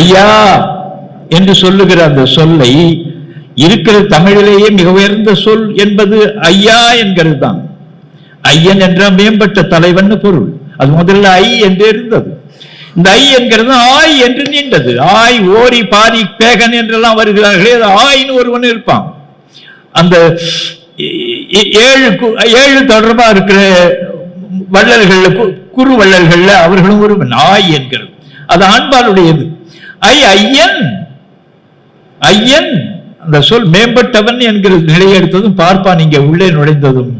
ஐயா என்று சொல்லுகிற அந்த சொல்லை இருக்கிற தமிழிலேயே மிக உயர்ந்த சொல் என்பது ஐயா என்கிறது தான் ஐயன் என்ற மேம்பட்ட தலைவன் பொருள். அது முதல்ல ஐ என்று இருந்தது. இந்த ஐ என்கிறது ஆய் என்று நீண்டது. ஆய் ஓரி பாரி பேகன் என்றெல்லாம் வருகிறார்களே அது ஆயின்னு ஒருவன் இருப்பான். அந்த ஏ- ஏழு கு- ஏழு தொடர்பா இருக்கிற வள்ளல்கள் கு- குறு வள்ளல்கள்ல அவர்களும் ஒருவன். ஆய் என்கிறது. அது ஆண்பாளுடையது ஐ ஐயன் ஐயன் அந்த சொல் மேம்பட்டவன் என்கிற நிலையை எடுத்ததும் பார்ப்பான் இங்கே உள்ளே நுழைந்ததும்.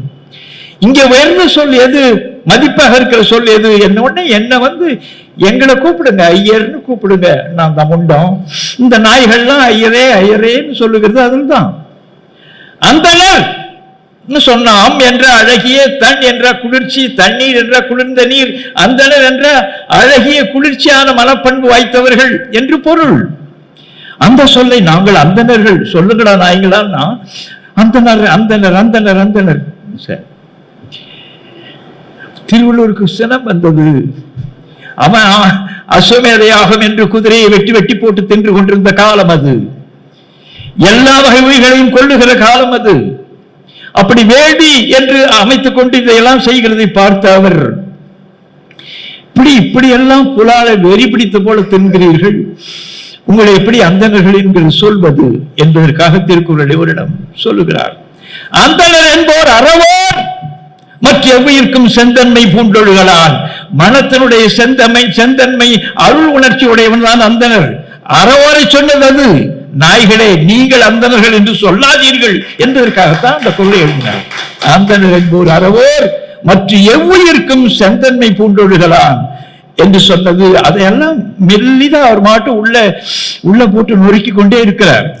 இங்க உயர்ந்த சொல் எது? மதிப்பாக இருக்கிற சொல் எது? என்ன உடனே என்ன வந்து எங்களை கூப்பிடுங்க ஐயர்னு கூப்பிடுங்க. நான் தான் உண்டோம் இந்த நாய்கள்லாம் ஐயரே ஐயரேன்னு சொல்லுகிறது அதில் தான் அந்தனர் சொன்னாம் என்ற அழகிய தன் என்ற குளிர்ச்சி தண்ணீர் என்ற குளிர்ந்த நீர் அந்தனர் என்ற அழகிய குளிர்ச்சியான மனப்பண்பு வாய்த்தவர்கள் என்று பொருள். அந்த சொல்லை நாங்கள் அந்தணர்கள் சொல்லுங்களா நாய்களான்னா அந்தனர் அந்தனர் அந்தனர் அந்தனர் சார் திருவள்ளூருக்கு சினம் வந்தது. அவன் அஸ்வமேதையாகும் என்று குதிரையை வெட்டி வெட்டி போட்டு தின்று கொண்டிருந்த காலம் அது. எல்லா வகை உயிர்களையும் கொள்ளுகிற காலம் அது. அப்படி வேடி என்று அமைத்துக் கொண்டு இதையெல்லாம் செய்கிறதை பார்த்த அவர் இப்படி இப்படி எல்லாம் புலால வெறி பிடித்த போல தின்கிறீர்கள். உங்களை எப்படி அந்தணர்கள் என்று சொல்வது? என்பதற்காக திருக்குறளை ஒரிடம் சொல்லுகிறார். அந்தனர் என்போர் அறவோர் மற்ற எவ்வுயிர்க்கும் செந்தன்மை பூண்டொழுகளால் மனத்தினுடைய செந்தன்மை செந்தன்மை அருள் உணர்ச்சி உடையவன் தான் அந்தனர் அறவோரை சொன்னது அது. நாய்களே நீங்கள் அந்தணர்கள் என்று சொல்லாதீர்கள் என்பதற்காகத்தான் அந்த குரலை எழுதினார். அந்தனர் என்போர் அறவோர் மற்ற எவ்வுயிர்க்கும் செந்தன்மை பூண்டொழுகலான் என்று சொன்னது அதையெல்லாம் மெல்லிதா அவர் மாட்டு உள்ள உள்ள போட்டு நொறுக்கிக் கொண்டே இருக்கிறார்.